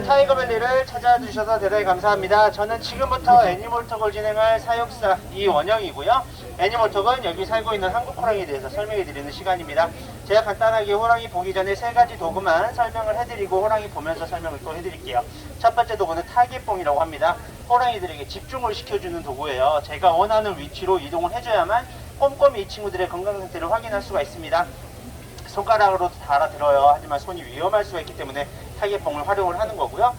여러분들 타이거밸리를 찾아주셔서 대단히 감사합니다. 저는 지금부터 애니멀톡을 진행할 사육사 이원영이고요. 애니멀톡은 여기 살고 있는 한국 호랑이에 대해서 설명해 드리는 시간입니다. 제가 간단하게 호랑이 보기 전에 세 가지 도구만 설명을 해드리고 호랑이 보면서 설명을 또 해드릴게요. 첫 번째 도구는 타겟봉이라고 합니다. 호랑이들에게 집중을 시켜주는 도구예요. 제가 원하는 위치로 이동을 해줘야만 꼼꼼히 이 친구들의 건강 상태를 확인할 수가 있습니다. 손가락으로 달아들어요. 하지만 손이 위험할 수가 있기 때문에 타겟 봉을 활용을 하는 거고요.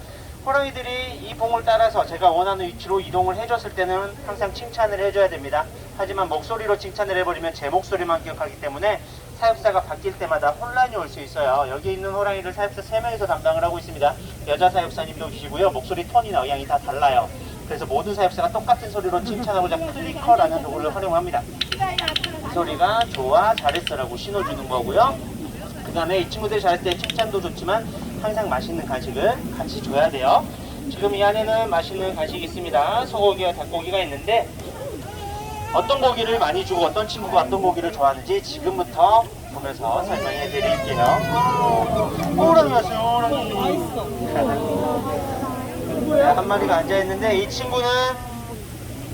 호랑이들이 이 봉을 따라서 제가 원하는 위치로 이동을 해줬을 때는 항상 칭찬을 해줘야 됩니다. 하지만 목소리로 칭찬을 해버리면 제 목소리만 기억하기 때문에 사육사가 바뀔 때마다 혼란이 올 수 있어요. 여기 있는 호랑이를 사육사 3명이서 담당을 하고 있습니다. 여자 사육사님도 계시고요. 목소리 톤이나 의향이 다 달라요. 그래서 모든 사육사가 똑같은 소리로 칭찬하고자 클리커라는 도구를 활용합니다. 이 소리가 좋아 잘했어라고 신호 주는 거고요. 그 다음에 이 친구들이 잘할 때 칭찬도 좋지만 항상 맛있는 간식을 같이 줘야 돼요. 지금 이 안에는 맛있는 간식이 있습니다. 소고기와 닭고기가 있는데 어떤 고기를 많이 주고 어떤 친구가 어떤 고기를 좋아하는지 지금부터 보면서 설명해 드릴게요. 호랑이 왔어요, 호랑이. 네, 한 마리가 앉아 있는데 이 친구는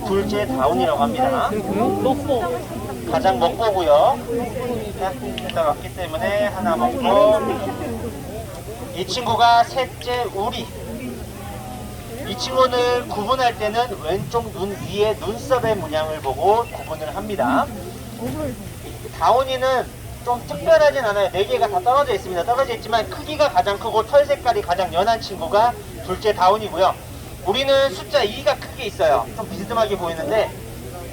둘째 다운이라고 합니다. 가장 먹고고요. 자, 일단 왔기 때문에 하나 먹고 이 친구가 셋째 우리. 이 친구는 구분할 때는 왼쪽 눈 위에 눈썹의 문양을 보고 구분을 합니다. 다운이는 좀 특별하진 않아요. 네 개가 다 떨어져 있습니다. 떨어져 있지만 크기가 가장 크고 털 색깔이 가장 연한 친구가 둘째 다운이고요. 우리는 숫자 2가 크게 있어요. 좀 비스듬하게 보이는데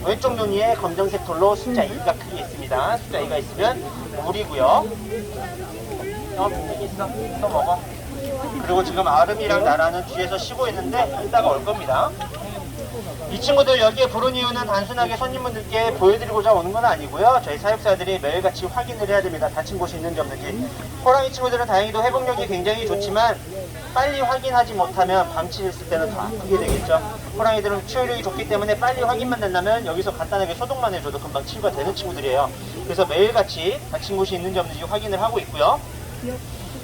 왼쪽 눈 위에 검정색 털로 숫자 2가 크게 있습니다. 숫자 2가 있으면 우리고요. 어, 여기 있어. 또 먹어. 그리고 지금 아름이랑 나라는 뒤에서 쉬고 있는데 이따가 올 겁니다. 이 친구들 여기에 부른 이유는 단순하게 손님분들께 보여드리고자 오는 건 아니고요. 저희 사육사들이 매일같이 확인을 해야 됩니다. 다친 곳이 있는지 없는지. 호랑이 친구들은 다행히도 회복력이 굉장히 좋지만 빨리 확인하지 못하면 방치를 했을 때는 더 아프게 되겠죠. 호랑이들은 치유력이 좋기 때문에 빨리 확인만 된다면 여기서 간단하게 소독만 해줘도 금방 치유가 되는 친구들이에요. 그래서 매일같이 다친 곳이 있는지 없는지 확인을 하고 있고요.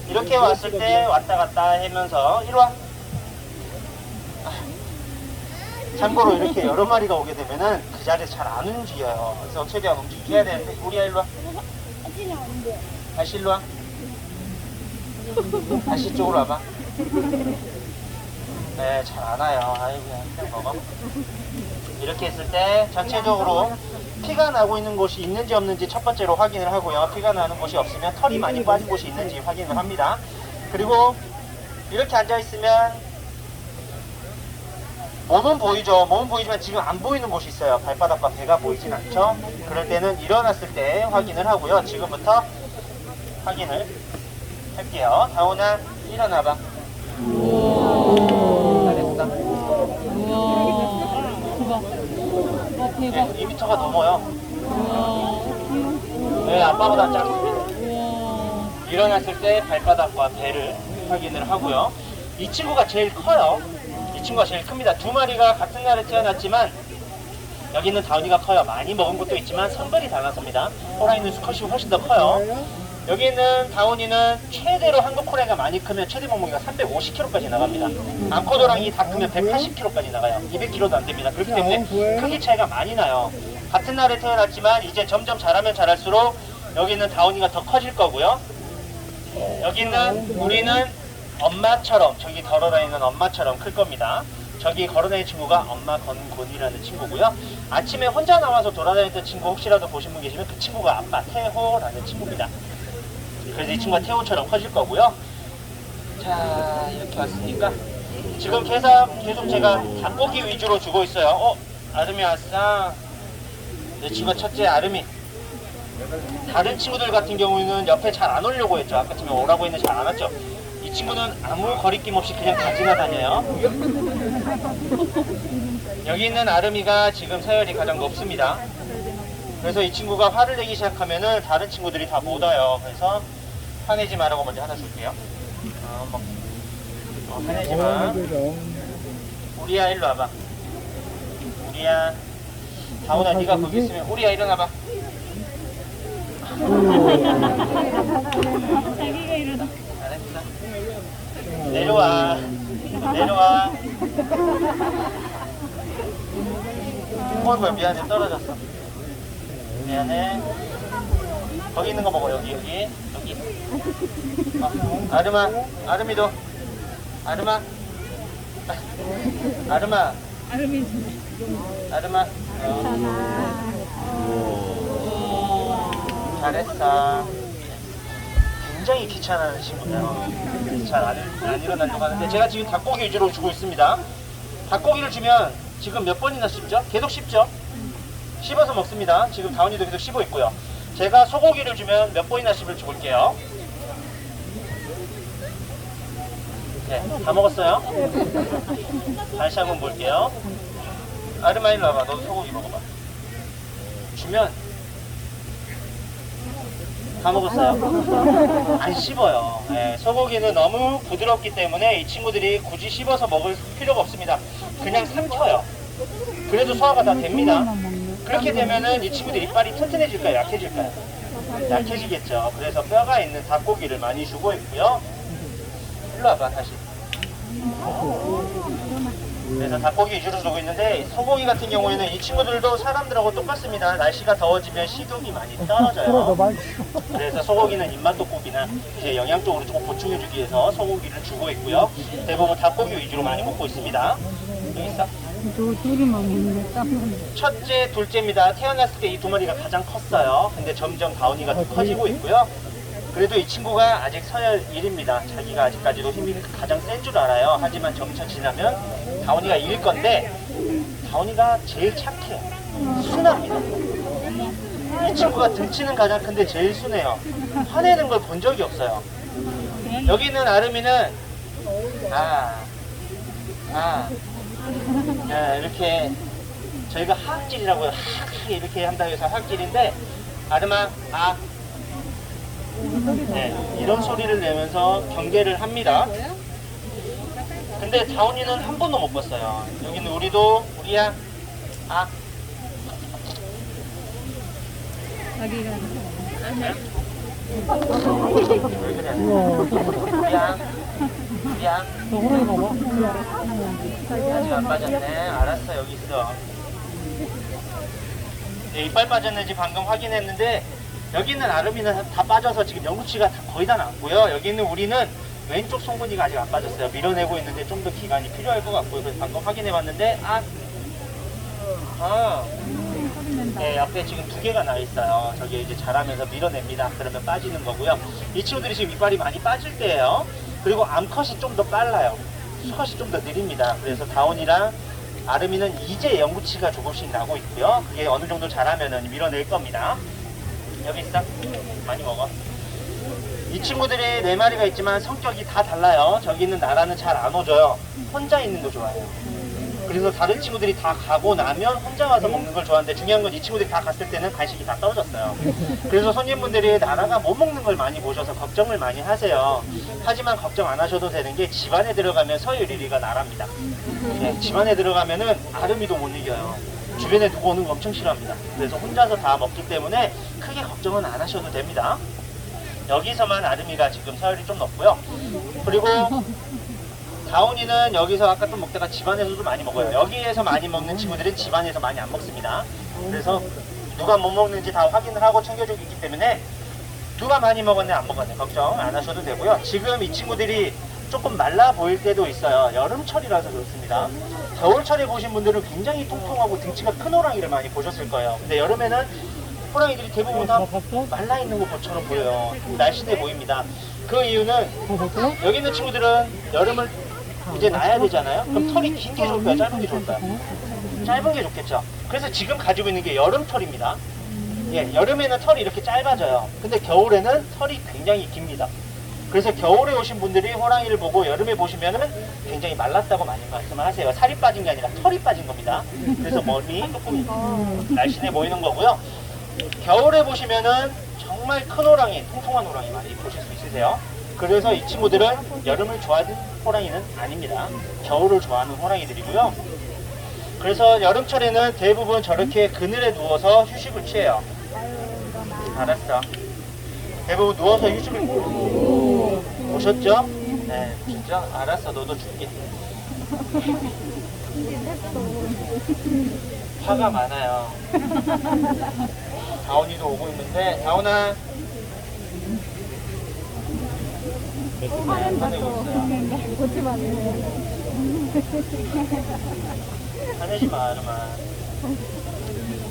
이렇게 왔을 때 왔다 갔다 하면서 이리 와. 참고로 이렇게 여러 마리가 오게 되면은 그 자리에서 잘안 움직여요. 그래서 최대한 움직이게 해야 되는데 우리야 일로 와. 다시 일로 와. 다시 이쪽으로 와봐. 네, 잘 안 와요. 아이고, 그냥 먹어. 이렇게 했을 때 전체적으로 피가 나고 있는 곳이 있는지 없는지 첫 번째로 확인을 하고요. 피가 나는 곳이 없으면 털이 많이 빠진 곳이 있는지 확인을 합니다. 그리고 이렇게 앉아 있으면 몸은 보이죠. 몸은 보이지만 지금 안 보이는 곳이 있어요. 발바닥과 배가 보이진 않죠. 그럴 때는 일어났을 때 확인을 하고요. 지금부터 확인을 할게요. 다운아 일어나봐. 잘했어. 와 대박. 네, 2m가 넘어요. 우와. 네, 아빠보다 작습니다. 우와. 일어났을 때 발바닥과 배를 확인을 하고요. 이 친구가 제일 커요. 이 친구가 제일 큽니다. 두 마리가 같은 날에 태어났지만 여기는 다운이가 커요. 많이 먹은 것도 있지만 성별이 달라서입니다. 호랑이는 수컷이 훨씬 더 커요. 여기 있는 다운이는 최대로 한국 호랑이가 많이 크면 최대 몸무게가 350kg까지 나갑니다. 암컷 호랑이 다 크면 180kg까지 나가요. 200kg도 안 됩니다. 그렇기 때문에 크기 차이가 많이 나요. 같은 날에 태어났지만 이제 점점 자라면 자랄수록 여기 있는 다운이가 더 커질 거고요. 여기는 우리는 엄마처럼 저기 걸어다니는 엄마처럼 클 겁니다. 저기 걸어다니는 친구가 엄마 건곤이라는 친구고요. 아침에 혼자 나와서 돌아다니던 친구 혹시라도 보신 분 계시면 그 친구가 아빠 태호라는 친구입니다. 그래서 이 친구가 태호처럼 커질 거고요. 자 이렇게 왔으니까 지금 계속 계속 제가 닭고기 위주로 주고 있어요. 어 아름이 왔어. 내 친구 첫째 아름이. 다른 친구들 같은 경우에는 옆에 잘 안 오려고 했죠. 아까쯤에 오라고 했는데 잘 안 왔죠. 이 친구는 아무 거리낌 없이 그냥 다 지나다녀요. 여기 있는 아름이가 지금 서열이 가장 높습니다. 그래서 이 친구가 화를 내기 시작하면은 다른 친구들이 다 못 와요. 그래서 화내지 말라고 먼저 하나 줄게요. 어, 뭐. 어, 화내지 마. 우리야 일로 와봐. 우리야. 다운아 네가 거기 있으면 우리야 일어나봐. 자기가 일어나. 잘했어. 내려와. 내려와. 어이구야 미안해 떨어졌어. 미안해. 거기 있는 거 먹어 여기 여기. 여기. 어, 아름아 아름이도. 아름아. 아름아. 아름이 아름아 어. 잘했어 굉장히 귀찮아하는 친구예요. 잘안 안 일어나려고 하는데 제가 지금 닭고기 위주로 주고 있습니다. 닭고기를 주면 지금 몇 번이나 씹죠? 계속 씹죠? 씹어서 먹습니다. 지금 다운이도 계속 씹어 있고요 제가 소고기를 주면 몇 번이나 씹을지 볼게요 네, 다 먹었어요? 다시 한번 볼게요. 아르마 일로 와봐. 너도 소고기 먹어봐. 주면 다 먹었어요? 안 씹어요. 네, 소고기는 너무 부드럽기 때문에 이 친구들이 굳이 씹어서 먹을 필요가 없습니다. 그냥 삼켜요. 그래도 소화가 다 됩니다. 그렇게 되면은 이 친구들 이빨이 튼튼해질까요? 약해질까요? 약해지겠죠. 그래서 뼈가 있는 닭고기를 많이 주고 있고요. 일로 와봐 다시. 그래서 닭고기 위주로 주고 있는데 소고기 같은 경우에는 이 친구들도 사람들하고 똑같습니다. 날씨가 더워지면 식욕이 많이 떨어져요. 그래서 소고기는 입맛돋고기나 이제 영양적으로 조금 보충해주기 위해서 소고기를 주고 있고요. 대부분 닭고기 위주로 많이 먹고 있습니다. 여기 있어. 저 둘이만 먹는 거 첫째, 둘째입니다. 태어났을 때 이 두 마리가 가장 컸어요. 근데 점점 다운이가 더 커지고 있고요. 그래도 이 친구가 아직 서열 1입니다. 자기가 아직까지도 힘이 가장 센 줄 알아요. 하지만 점차 지나면 다운이가 1일 건데 다운이가 제일 착해요. 순합니다. 이 친구가 등치는 가장 큰데 제일 순해요. 화내는 걸 본 적이 없어요. 여기 있는 아름이는 아, 아, 네, 이렇게 저희가 하악질이라고 해요. 하악 이렇게 한다고 해서 하악질인데 아르마 아 네, 이런 소리를 내면서 경계를 합니다. 근데 다운이는 한 번도 못 봤어요. 여기는 우리도 우리야 아왜 그래? 우리야 우리야 저거를 봐봐 아직 안 빠졌네. 알았어, 여기 있어. 네, 이빨 빠졌는지 방금 확인했는데 여기 있는 아름이는 다 빠져서 지금 영구치가 다 거의 다 났고요. 여기 있는 우리는 왼쪽 송곳니가 아직 안 빠졌어요. 밀어내고 있는데 좀 더 기간이 필요할 것 같고요. 그래서 방금 확인해봤는데 아, 아, 네, 옆에 지금 두 개가 나 있어요. 저기 이제 자라면서 밀어냅니다. 그러면 빠지는 거고요. 이 친구들이 지금 이빨이 많이 빠질 때예요. 그리고 암컷이 좀 더 빨라요. 수컷이 좀 더 느립니다. 그래서 다운이랑 아름이는 이제 영구치가 조금씩 나고 있고요. 그게 어느 정도 자라면은 밀어낼 겁니다. 여기 있어. 많이 먹어. 이 친구들이 네 마리가 있지만 성격이 다 달라요. 저기 있는 나라는 잘 안 오줘요. 혼자 있는 거 좋아해요. 그래서 다른 친구들이 다 가고 나면 혼자 와서 먹는 걸 좋아하는데 중요한 건 이 친구들이 다 갔을 때는 간식이 다 떨어졌어요. 그래서 손님분들이 나라가 못 먹는 걸 많이 보셔서 걱정을 많이 하세요. 하지만 걱정 안 하셔도 되는 게 집안에 들어가면 서열 1위가 나랍니다. 네, 집안에 들어가면은 아름이도 못 이겨요. 주변에 두고 오는 거 엄청 싫어합니다. 그래서 혼자서 다 먹기 때문에 크게 걱정은 안 하셔도 됩니다. 여기서만 아름이가 지금 서열이 좀 높고요. 그리고 다운이는 여기서 아까 좀 먹다가 집안에서도 많이 먹어요. 여기에서 많이 먹는 친구들은 집안에서 많이 안 먹습니다. 그래서 누가 못 먹는지 다 확인을 하고 챙겨주고 있기 때문에 누가 많이 먹었네 안 먹었네 걱정 안 하셔도 되고요. 지금 이 친구들이 조금 말라 보일 때도 있어요. 여름철이라서 그렇습니다. 겨울철에 보신 분들은 굉장히 통통하고 등치가 큰 호랑이를 많이 보셨을 거예요. 근데 여름에는 호랑이들이 대부분 다 말라 있는 것처럼 보여요. 날씬해 보입니다. 그 이유는 여기 있는 친구들은 여름을 이제 나야 되잖아요. 그럼 털이 긴 게 좋을까요? 짧은 게 좋을까요? 짧은 게 좋겠죠. 그래서 지금 가지고 있는 게 여름 털입니다. 예, 여름에는 털이 이렇게 짧아져요. 근데 겨울에는 털이 굉장히 깁니다. 그래서 겨울에 오신 분들이 호랑이를 보고 여름에 보시면은 굉장히 말랐다고 많이 말씀을 하세요. 살이 빠진 게 아니라 털이 빠진 겁니다. 그래서 머리 조금 날씬해 보이는 거고요. 겨울에 보시면은 정말 큰 호랑이, 통통한 호랑이 많이 보실 수 있으세요. 그래서 이 친구들은 여름을 좋아하는 호랑이는 아닙니다. 겨울을 좋아하는 호랑이들이고요. 그래서 여름철에는 대부분 저렇게 그늘에 누워서 휴식을 취해요. 알았어. 대부분 누워서 휴식을 보셨죠? 네, 진짜 알았어. 너도 줄게. 화가 많아요. 다운이도 오고 있는데 다운아 네, 화내고 있어요. 고치 맞네. 화내지 마, 아름아.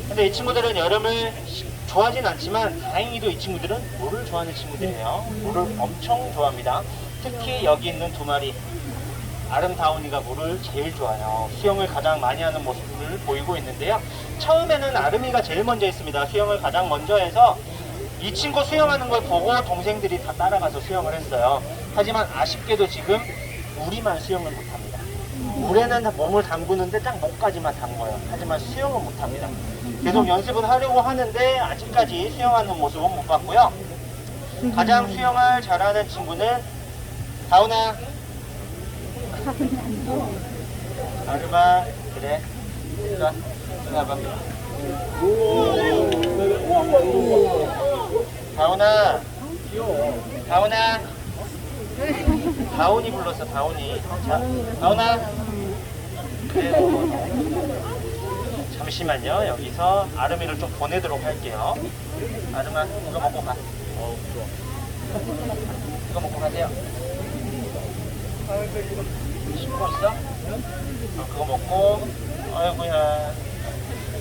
근데 이 친구들은 여름을 시- 좋아하진 않지만 다행히도 이 친구들은 물을 좋아하는 친구들이에요. 물을 엄청 좋아합니다. 특히 여기 있는 두 마리 아름다운이가 물을 제일 좋아해요. 수영을 가장 많이 하는 모습을 보이고 있는데요. 처음에는 아름이가 제일 먼저 했습니다. 수영을 가장 먼저 해서 이 친구 수영하는 걸 보고 동생들이 다 따라가서 수영을 했어요. 하지만 아쉽게도 지금 우리만 수영을 못합니다. 물에는 다 몸을 담그는데 딱 목까지만 담궈요. 하지만 수영은 못합니다. 계속 연습은 하려고 하는데 아직까지 수영하는 모습은 못 봤고요. 가장 수영을 잘하는 친구는 다운아. 아르마 그래. 자, 들어봐. 다운아. 다운아. 다운이 불렀어, 다운이. 자, 다운아. 뭐. 잠시만요. 여기서 아름이를 좀 보내도록 할게요. 아름아, 이거 먹고 가. 이거 먹고 가세요. 있어? 어, 그거 먹고, 아이고야.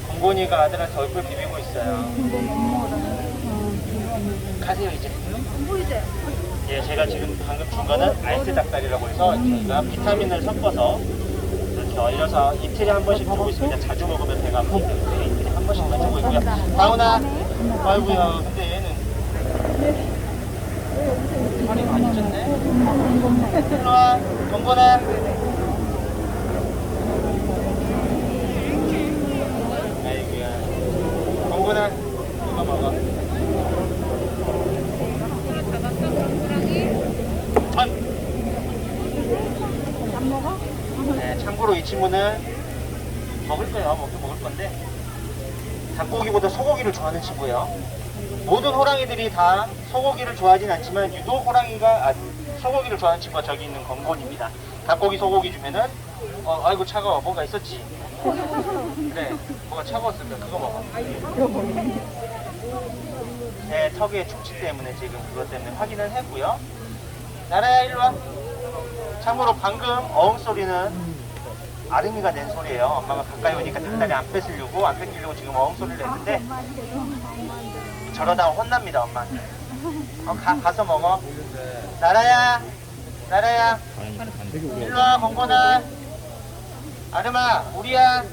공곤이가 아들한테 얼굴 비비고 있어요. 가세요, 이제. 예, 제가 지금 방금 준 거는 알스 닭다리라고 해서 저희가 비타민을 섞어서 이렇게 얼려서 이틀에 한 번씩 주고 있습니다. 자주 먹으면 배가 아프기 때문에 이틀에 한 번씩만 주고 있고요. 다운아, 아이고야, 근데 얘는 살이 많이 쪘네. 일로 와, 경건아. 아이고야, 경건아, 이거 먹어. 아, 안 먹어? 네, 참고로 이 친구는 먹을 거예요. 먹긴 먹을 건데 닭고기보다 소고기를 좋아하는 친구예요. 모든 호랑이들이 다 소고기를 좋아하진 않지만 유독 호랑이가 아, 소고기를 좋아하는 친구가 저기 있는 건곤입니다. 닭고기 소고기 주면은 어, 아이고 차가워 뭐가 있었지? 그래 뭐가 차가웠을까 그거 먹어. 네, 턱의 충치 때문에 지금 그것 때문에 확인을 했고요. 나라야 일로 와. 참고로 방금 어흥 소리는 아름이가 낸 소리예요. 엄마가 가까이 오니까 닭다리 안 뺏으려고 안 뺏기려고 지금 어흥 소리를 냈는데 저러다 혼납니다 엄마한테. 어, 가, 가서 먹어. 나라야, 나라야, 일로 와 건건아. 아름아, 우리야.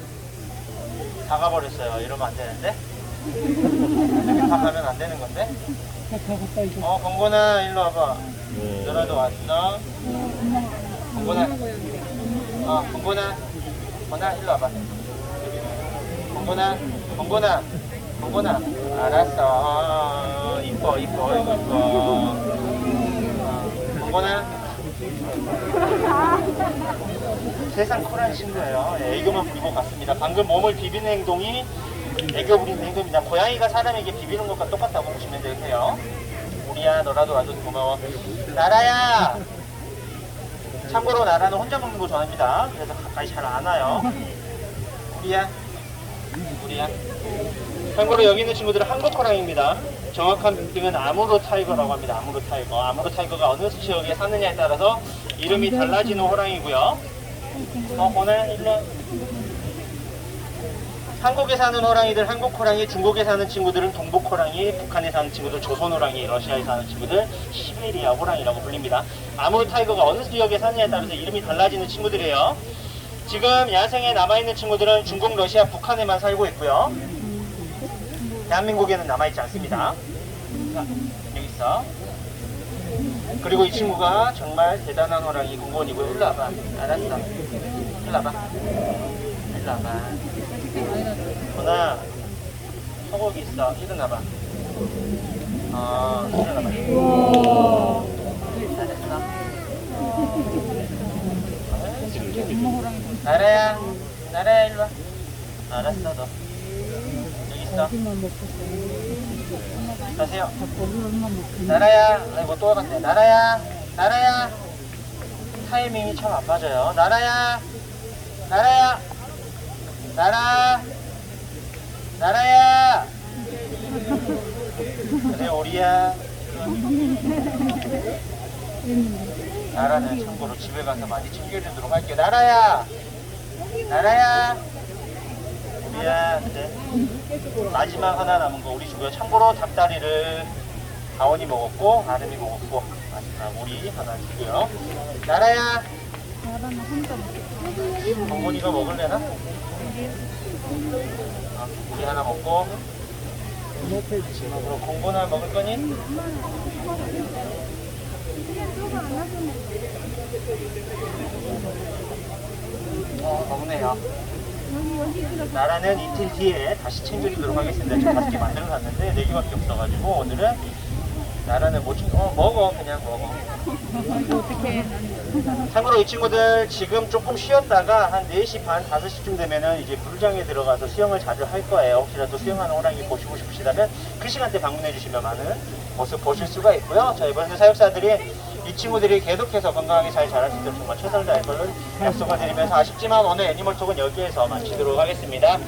다 가버렸어요. 이러면 안 되는데. 이렇게 다 가면 안 되는 건데. 어, 건건아, 일로 와봐. 너라도 왔어? 건건아. 어, 건건아. 건건아, 일로 와봐. 건건아, 건건아, 건건아. 알았어. 어, 이뻐, 이뻐, 이뻐. 어, 건건아. 세상 쿨한 친구예요. 예, 애교만 부리고 갔습니다. 방금 몸을 비비는 행동이 애교 부리는 행동입니다. 고양이가 사람에게 비비는 것과 똑같다고 보시면 되세요. 우리야, 너라도 와줘서 고마워. 나라야! 참고로 나라는 혼자 먹는 거 좋아합니다. 그래서 가까이 잘 안 와요. 우리야, 우리야. 참고로 여기 있는 친구들은 한국 호랑이입니다. 정확한 명칭은 아무로 타이거라고 합니다. 아무로 타이거. 아무로 타이거가 어느 지역에 사느냐에 따라서 이름이 달라지는 호랑이고요. 어, 오늘 일로. 한국에 사는 호랑이들 한국 호랑이, 중국에 사는 친구들은 동북 호랑이, 북한에 사는 친구들 조선 호랑이, 러시아에 사는 친구들 시베리아 호랑이라고 불립니다. 아무르 타이거가 어느 지역에 사느냐에 따라서 이름이 달라지는 친구들이에요. 지금 야생에 남아있는 친구들은 중국, 러시아, 북한에만 살고 있고요. 대한민국에는 남아있지 않습니다. 자, 여기 있어. 그리고 이 친구가 정말 대단한 호랑이 공무원이고 일로 와봐. 알았어. 일로 와봐. 일로 와봐. 누나 소고기 있어. 일어나봐. 어, 일어나봐. 잘했어. 나라야, 나라야 일로 와. 알았어 너. 여기 있어. 가세요. 나라야, 아이고 또 왔네. 나라야, 나라야. 타이밍이 참 안 맞아요. 나라야, 나라야, 나라, 나라야. 그래 오리야. 나라는 참고로 집에 가서 많이 챙겨주도록 할게요. 나라야, 나라야. 우리야, 그래. 마지막 하나 남은 거 우리 주고요. 참고로 닭다리를 다원이 먹었고 아름이 먹었고 마지막 우리 하나 주고요. 나라야. 동건이가 먹을래나? 아, 우리 하나 먹고 마지막으로 공곤아 먹을 거니? 어, 먹네요. 나라는 이틀 뒤에 다시 챙겨주도록 하겠습니다. 지금 다섯 개 만들어 놨는데 네 개밖에 없어가지고 오늘은 나라는 못 챙겨, 어, 먹어. 그냥 먹어. 어떻게 참고로 이 친구들 지금 조금 쉬었다가 한 4시 반, 5시쯤 되면은 이제 물장에 들어가서 수영을 자주 할 거예요. 혹시라도 수영하는 호랑이 보시고 싶으시다면 그 시간대 방문해 주시면 많은 모습 보실 수가 있고요. 저희 번드 사육사들이 이 친구들이 계속해서 건강하게 잘 자랄 수 있도록 정말 최선을 다할 걸로 약속을 드리면서 아쉽지만 오늘 애니멀톡은 여기에서 마치도록 하겠습니다.